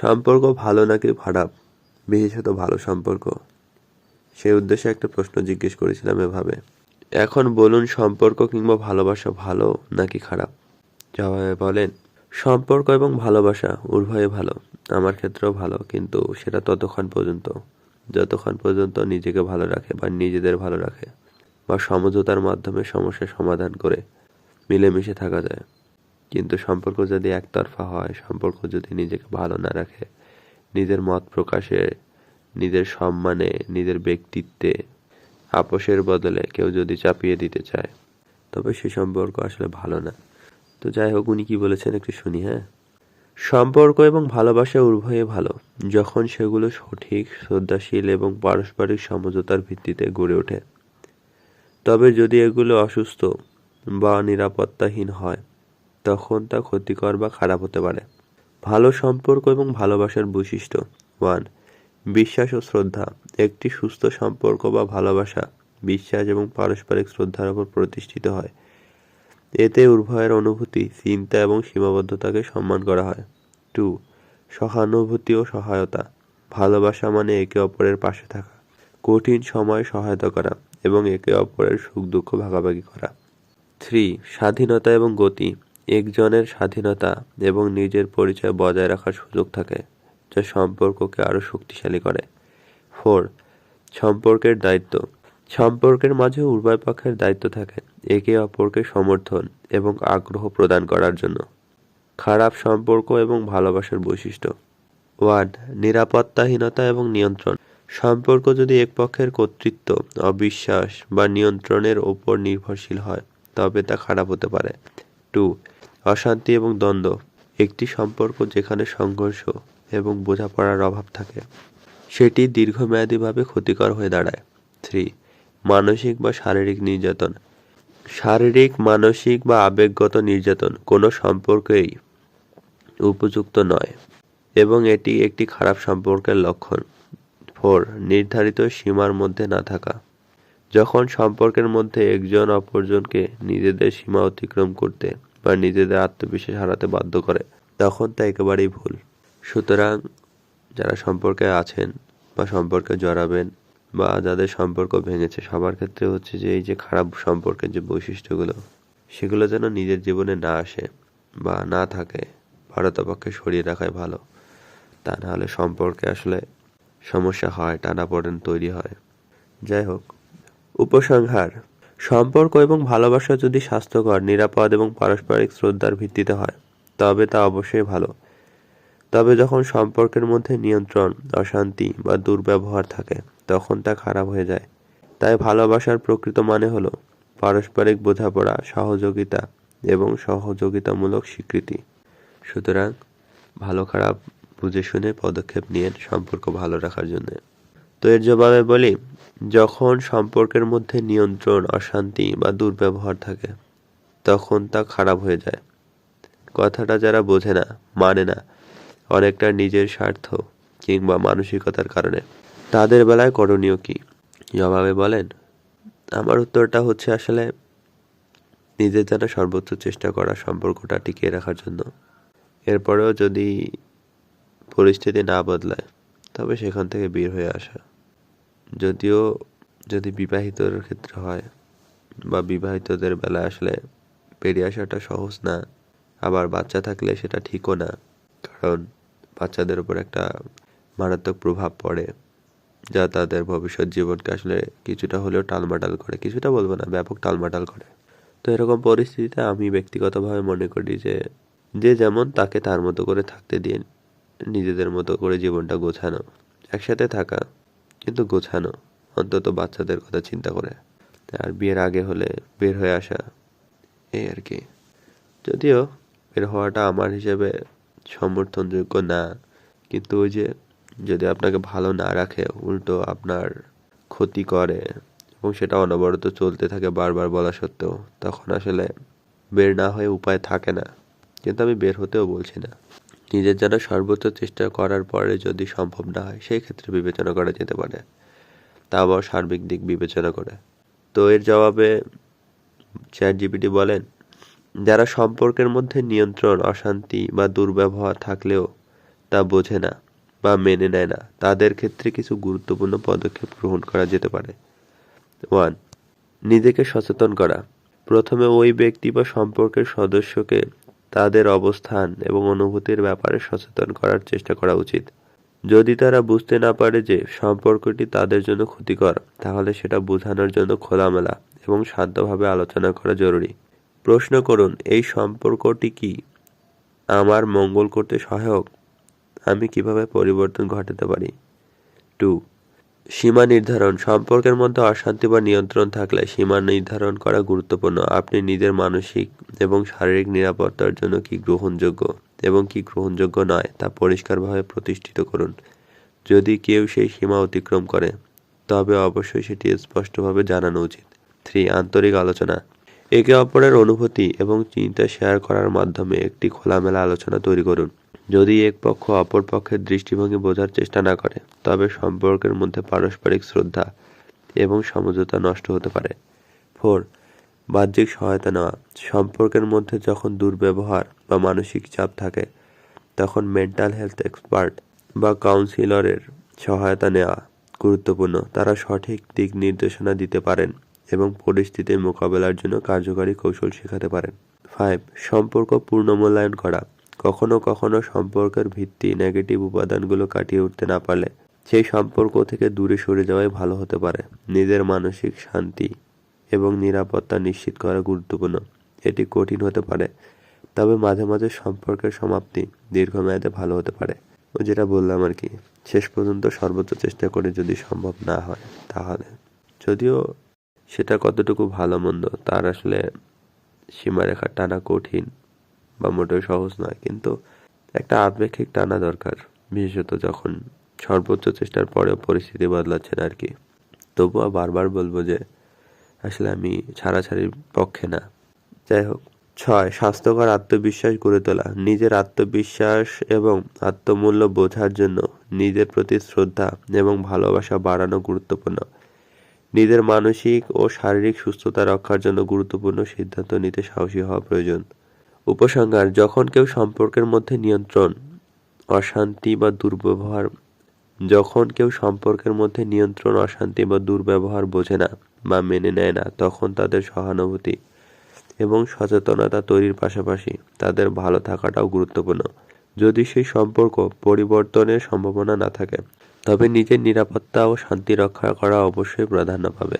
সম্পর্ক ভালো নাকি খারাপ? বিশেষত ভালো সম্পর্ক। সেই উদ্দেশ্যে একটা প্রশ্ন জিজ্ঞেস করেছিলাম এভাবে। এখন বলুন, সম্পর্ক কিংবা ভালোবাসা ভালো নাকি খারাপ? জবাবে বলেন, সম্পর্ক এবং ভালোবাসা উভয়ে ভালো, আমার ক্ষেত্রেও ভালো, কিন্তু সেটা ততক্ষণ পর্যন্ত, যতক্ষণ পর্যন্ত নিজেকে ভালো রাখে বা নিজেদের ভালো রাখে বা সমঝোতার মাধ্যমে সমস্যার সমাধান করে মিলেমিশে থাকা যায়। কিন্তু সম্পর্ক যদি একতরফা হয়, সম্পর্ক যদি নিজেকে ভালো না রাখে, নিজের মত প্রকাশে, নিজের সম্মানে, নিজের ব্যক্তিত্বে আপোষের বদলে কেউ যদি চাপিয়ে দিতে চায়, তবে সে সম্পর্ক আসলে ভালো না। তো যাই হোক, উনি কি বলেছেন একটু শুনি হ্যাঁ? সম্পর্ক এবং ভালোবাসা উভয়ে ভালো, যখন সেগুলো সঠিক, শ্রদ্ধাশীল এবং পারস্পরিক সমঝোতার ভিত্তিতে গড়ে ওঠে। তবে যদি এগুলো অসুস্থ বা নিরাপত্তাহীন হয় তখন তা ক্ষতিকর বা খারাপ হতে পারে। ভালো সম্পর্ক এবং ভালোবাসার বৈশিষ্ট্য। ওয়ান, বিশ্বাস ও শ্রদ্ধা। একটি সুস্থ সম্পর্ক বা ভালোবাসা বিশ্বাস এবং পারস্পরিক শ্রদ্ধার উপর প্রতিষ্ঠিত হয়। এতে উভয়ের অনুভূতি, চিন্তা এবং সীমাবদ্ধতাকে সম্মান করা হয়। টু, সহানুভূতি ও সহায়তা। ভালোবাসা মানে একে অপরের পাশে থাকা, কঠিন সময় সহায়তা করা এবং একে অপরের সুখ দুঃখ ভাগাভাগি করা। থ্রি, স্বাধীনতা এবং গতি। একজনের স্বাধীনতা এবং নিজের পরিচয় বজায় রাখার সুযোগ থাকে, যা সম্পর্ককে আরও শক্তিশালী করে। ফোর, সম্পর্কের দায়িত্ব। সম্পর্কের মাঝে উভয় পক্ষের দায়িত্ব থাকে, একে অপরকে সমর্থন এবং আগ্রহ প্রদান করার জন্য। খারাপ সম্পর্ক এবং ভালোবাসার বৈশিষ্ট্য। ওয়ান, নিরাপত্তাহীনতা এবং নিয়ন্ত্রণ। সম্পর্ক যদি এক পক্ষের কর্তৃত্ব, অবিশ্বাস বা নিয়ন্ত্রণের ওপর নির্ভরশীল হয়, তবে তা খারাপ হতে পারে। টু অশান্তি এবং দ্বন্দ্ব, একটি সম্পর্ক যেখানে সংঘর্ষ এবং বোঝাপড়ার অভাব থাকে। সেটি দীর্ঘমেয়াদীভাবে ক্ষতিকর হয়ে দাঁড়ায়। থ্রি, মানসিক বা শারীরিক নির্যাতন। শারীরিক, মানসিক বা আবেগগত নির্যাতন কোনো সম্পর্কেই উপযুক্ত নয় এবং এটি একটি খারাপ সম্পর্কের লক্ষণ। ফোর, নির্ধারিত সীমার মধ্যে না থাকা। যখন সম্পর্কের মধ্যে একজন অপরজনকে নিজেদের সীমা অতিক্রম করতে বা নিজেদের আত্মবিশ্বাস হারাতে বাধ্য করে। তখন তা একেবারেই ভুল। সুতরাং যারা সম্পর্কে আছেন বা সম্পর্কে জড়াবেন বা যাদের সম্পর্ক ভেঙেছে, সবার ক্ষেত্রে হচ্ছে যে এই যে খারাপ সম্পর্কের যে বৈশিষ্ট্যগুলো, সেগুলো যেন নিজের জীবনে না আসে বা না থাকে, ভারতপক্ষে সরিয়ে রাখাই ভালো। তা নাহলে সম্পর্কে আসলে সমস্যা হয়, টানাপোড়েন তৈরি হয়। যাই হোক, উপসংহার। সম্পর্ক এবং ভালোবাসা যদি স্বাস্থ্যকর, নিরাপদ এবং পারস্পরিক শ্রদ্ধার ভিত্তিতে হয়, তবে তা অবশ্যই ভালো। তবে যখন সম্পর্কের মধ্যে নিয়ন্ত্রণ, অশান্তি বা দুর্ব্যবহার থাকে, তখন তা খারাপ হয়ে যায়। তাই ভালোবাসার প্রকৃত মানে হলো পারস্পরিক বোঝাপড়া, সহযোগিতা এবং সহযোগিতামূলক স্বীকৃতি। সুতরাং ভালো খারাপ বুঝে শুনে পদক্ষেপ নিয়ে সম্পর্ক ভালো রাখার জন্য। তো এর জবাবে বলি, যখন সম্পর্কের মধ্যে নিয়ন্ত্রণ, অশান্তি বা দুর্ব্যবহার থাকে, তখন তা খারাপ হয়ে যায়। কথাটা যারা বোঝে না মানে না, অনেকটা নিজের স্বার্থ কিংবা মানসিকতার কারণে। তাদের বেলায় করণীয় কি? জবাবে বলেন, আমার উত্তরটা হচ্ছে আসলে নিজের যেন সর্বোচ্চ চেষ্টা করা সম্পর্কটা টিকিয়ে রাখার জন্য। এরপরেও যদি পরিস্থিতি না বদলায় তবে সেখান থেকে বের হয়ে আসা। যদিও যদি বিবাহিতর ক্ষেত্রে হয় বা বিবাহিতদের বেলা আসলে বেরিয়ে আসাটা সহজ না, আবার বাচ্চা থাকলে সেটা ঠিকও না, কারণ বাচ্চাদের উপর একটা মারাত্মক প্রভাব পড়ে, যা তাদের ভবিষ্যৎ জীবনকে আসলে কিছুটা হলেও টালমাটাল করে, কিছুটা বলব না, ব্যাপক টালমাটাল করে। তো এরকম পরিস্থিতিতে আমি ব্যক্তিগতভাবে মনে করি যে যে যেমন তাকে তার মতো করে থাকতে দিয়ে নিজেদের মতো করে জীবনটা গোছানো, একসাথে থাকা, কিন্তু গোছানো অন্তত বাচ্চাদের কথা চিন্তা করে। আর বিয়ের আগে হলে বের হয়ে আসা, এই আর কি। যদিও বের হওয়াটা আমার হিসেবে সমর্থনযোগ্য না, কিন্তু ওই যে যদি আপনাকে ভালো না রাখে, উল্টো আপনার ক্ষতি করে এবং সেটা অনবরত চলতে থাকে বারবার বলা সত্ত্বেও, তখন আসলে বের না হয়ে উপায় থাকে না। কিন্তু আমি বের হতেও বলছি না। নিজের যেন সর্বোচ্চ চেষ্টা করার পরে যদি সম্ভব না হয়, সেই ক্ষেত্রে বিবেচনা করা যেতে পারে। তা আবার সার্বিক দিক বিবেচনা করে। তো এর জবাবে চ্যাট জিপিটি বলেন, যারা সম্পর্কের মধ্যে নিয়ন্ত্রণ, অশান্তি বা দুর্ব্যবহার থাকলেও তা বোঝে না বা মেনে নেয় না, তাদের ক্ষেত্রে কিছু গুরুত্বপূর্ণ পদক্ষেপ গ্রহণ করা যেতে পারে। ওয়ান, নিজেকে সচেতন করা। প্রথমে ওই ব্যক্তি বা সম্পর্কের সদস্যকে তাদের অবস্থান এবং অনুভূতির ব্যাপারে সচেতন করার চেষ্টা করা উচিত। যদি তারা বুঝতে না পারে যে সম্পর্কটি তাদের জন্য ক্ষতিকর, তাহলে সেটা বোঝানোর জন্য খোলামেলা এবং শান্তভাবে আলোচনা করা জরুরি। প্রশ্ন করুন, এই সম্পর্কটি কি? আমার মঙ্গল করতে সহায়ক? আমি কীভাবে পরিবর্তন ঘটাতে পারি? টু সীমা নির্ধারণ। সম্পর্কের মধ্যে অশান্তি বা নিয়ন্ত্রণ থাকলে সীমা নির্ধারণ করা গুরুত্বপূর্ণ। আপনি নিজের মানসিক এবং শারীরিক নিরাপত্তার জন্য কি গ্রহণযোগ্য এবং কি গ্রহণযোগ্য নয় তা পরিষ্কারভাবে প্রতিষ্ঠিত করুন। যদি কেউ সেই সীমা অতিক্রম করে, তবে অবশ্যই সেটি স্পষ্টভাবে জানানো উচিত। থ্রি, আন্তরিক আলোচনা। একে অপরের অনুভূতি এবং চিন্তা শেয়ার করার মাধ্যমে একটি খোলামেলা আলোচনা তৈরি করুন। যদি এক পক্ষ অপর পক্ষের দৃষ্টিভঙ্গি বোঝার চেষ্টা না করে, তবে সম্পর্কের মধ্যে পারস্পরিক শ্রদ্ধা এবং সমঝোতা নষ্ট হতে পারে। ফোর, বাহ্যিক সহায়তা নেওয়া। সম্পর্কের মধ্যে যখন দুর্ব্যবহার বা মানসিক চাপ থাকে, তখন মেন্টাল হেলথ এক্সপার্ট বা কাউন্সিলরের সহায়তা নেওয়া গুরুত্বপূর্ণ। তারা সঠিক দিক নির্দেশনা দিতে পারেন এবং পরিস্থিতির মোকাবেলার জন্য কার্যকারী কৌশল শেখাতে পারেন। ফাইভ, সম্পর্ক পূর্ণমূল্যায়ন করা। কখনো কখনো সম্পর্কের ভিত্তি নেগেটিভ উপাদানগুলো কাটিয়ে উঠতে না পারলে সেই সম্পর্ক থেকে দূরে সরে যাওয়াই ভালো হতে পারে। নিজের মানসিক শান্তি এবং নিরাপত্তা নিশ্চিত করা গুরুত্বপূর্ণ। এটি কঠিন হতে পারে, তবে মাঝে মাঝে সম্পর্কের সমাপ্তি দীর্ঘমেয়াদে ভালো হতে পারে। ও যেটা বললাম আর কি, শেষ পর্যন্ত সর্বোচ্চ চেষ্টা করে যদি সম্ভব না হয় তাহলে। যদিও সেটা কতটুকু ভালো মন্দ, তার আসলে সীমারেখা টানা কঠিন। বা মোটেও সহজ নয়, কিন্তু একটা আপেক্ষিক টানা দরকার, বিশেষত যখন সর্বোচ্চ চেষ্টার পরেও পরিস্থিতি বদলাচ্ছে না আর কি। তবুও বারবার বলব যে, আসলে আমি ছাড়াছাড়ির পক্ষে না। যাই হোক, ছয়, স্বাস্থ্যকর আত্মবিশ্বাস গড়ে তোলা। নিজের আত্মবিশ্বাস এবং আত্মমূল্য বোঝার জন্য নিজের প্রতি শ্রদ্ধা এবং ভালোবাসা বাড়ানো গুরুত্বপূর্ণ। নিজের মানসিক ও শারীরিক সুস্থতা রক্ষার জন্য গুরুত্বপূর্ণ সিদ্ধান্ত নিতে সাহসী হওয়া প্রয়োজন। উপসংহার, যখন কেউ সম্পর্কের মধ্যে নিয়ন্ত্রণ, অশান্তি বা দুর্ব্যবহার, যখন কেউ সম্পর্কের মধ্যে নিয়ন্ত্রণ, অশান্তি বা দুর্ব্যবহার বোঝে না বা মেনে নেয় না, তখন তাদের সহানুভূতি এবং সচেতনতা তৈরির পাশাপাশি তাদের ভালো থাকাটাও গুরুত্বপূর্ণ। যদি সেই সম্পর্ক পরিবর্তনের সম্ভাবনা না থাকে, তবে নিজের নিরাপত্তা ও শান্তি রক্ষা করা অবশ্যই প্রাধান্য পাবে।